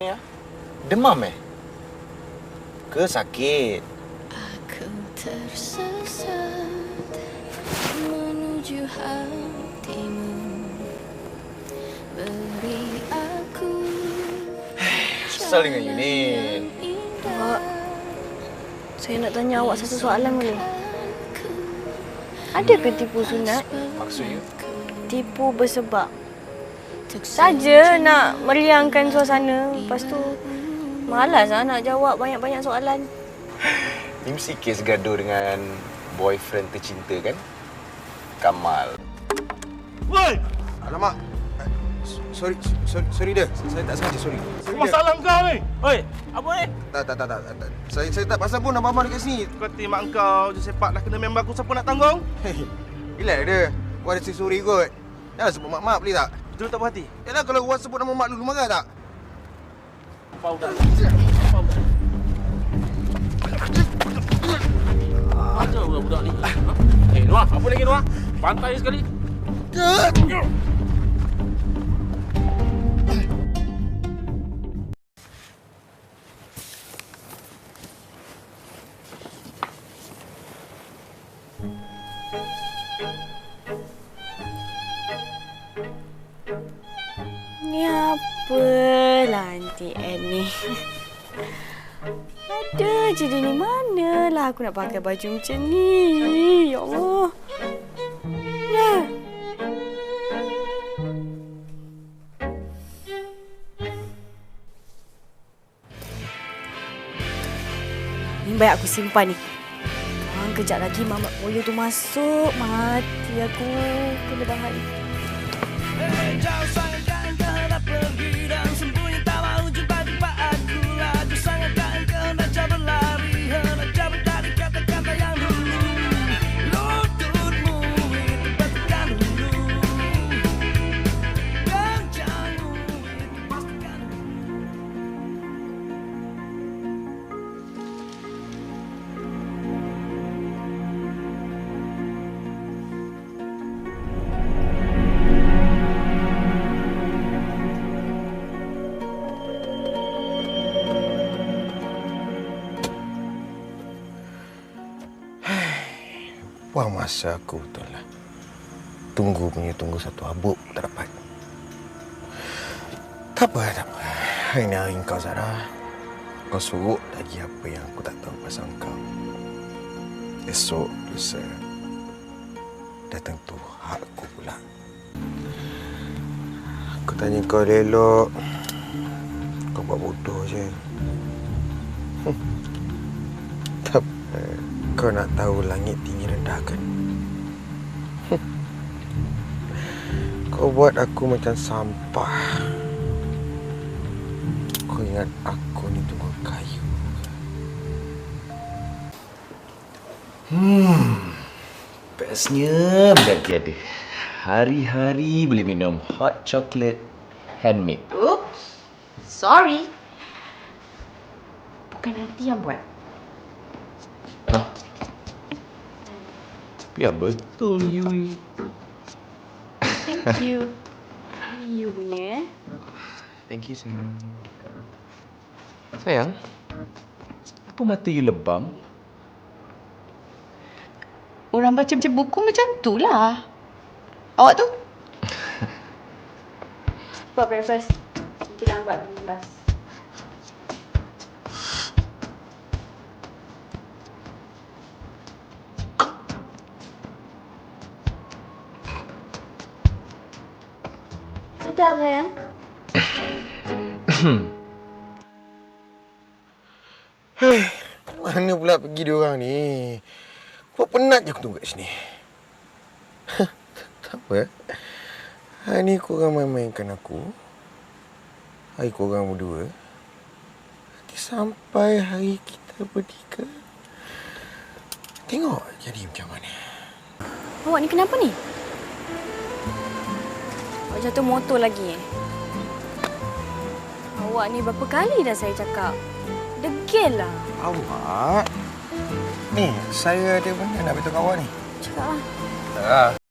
Ya. Demam eh? Ke sakit? Aku tersesat menuju hatimu Beri aku Kesal dengan you ni. Awak, saya nak tanya awak satu soalan boleh? Ada ke tipu sunat? Maksud you? Tipu bersebab. Saja nak meriangkan suasana. Lepas tu, malas lah nak jawab banyak-banyak soalan. Ni mesti kes gaduh dengan boyfriend tercinta kan? Kamal. Woi, Alamak. Eh, Sorry, sorry, sorry dia. Saya tak sengaja, sorry. Sorry dia. masalah kau ni. Oi, apa ni? Tak, tak, tak, tak, tak. Saya, saya tak pasal pun abang-abang dekat sini. Kau mak kau je sepak dah kena member aku siapa nak tanggung? Hei, relax dia. Gua ada suri kot. Jangan sebut mak-mak boleh tak? Betul tak berhati? Yalah kalau gua sebut nama mak dulu marah tak? Tak? Faham tak? Macam budak-budak ni. Ha? Eh, Noah, apa lagi Noah? Pantai sekali. Ni apa lah Aunty Anne ni? Ada je dia ni. Manalah aku nak pakai baju macam ni. Ya Allah. Nah. Ni baik aku simpan ni. Kejap lagi Mamat Boyo tu masuk. Mati aku. Kena bahan. windows. Buang masa aku betul lah. Tunggu punya tunggu satu habuk tak dapat. Tak apa, tak apa. Hari ni hari kau, Zara. Kau suruh lagi apa yang aku tak tahu pasal kau. Esok, lusa. Dah tentu hak aku pula. Aku tanya kau elok. Kau buat bodoh je. Apa. Kau nak tahu langit tinggi rendah kan? Kau buat aku macam sampah. Kau ingat aku ni tukang kayu. Bestnya budak tiada. Hari-hari boleh minum hot chocolate handmade. Oops. Sorry. Bukan nanti yang buat. Biar betul you. Thank you. You punya eh. Thank you, sayang. Sayang, apa mata you lebam? Orang baca macam buku macam tu lah. Awak tu? Buat breakfast. Nanti lambat bas. Sedap sayang. Hei, mana pula pergi dia orang ni? Kau penat je aku tunggu kat sini. tak apa. Hari ni korang main-mainkan aku. Hari korang berdua. Nanti sampai hari kita bertiga. Tengok jadi macam mana. Awak ni kenapa ni? Jatuh motor lagi eh? Awak ni berapa kali dah saya cakap? Degil lah. Awak? Ni, saya ada benda nak beritahu kawan ni. Cakap lah. Tak.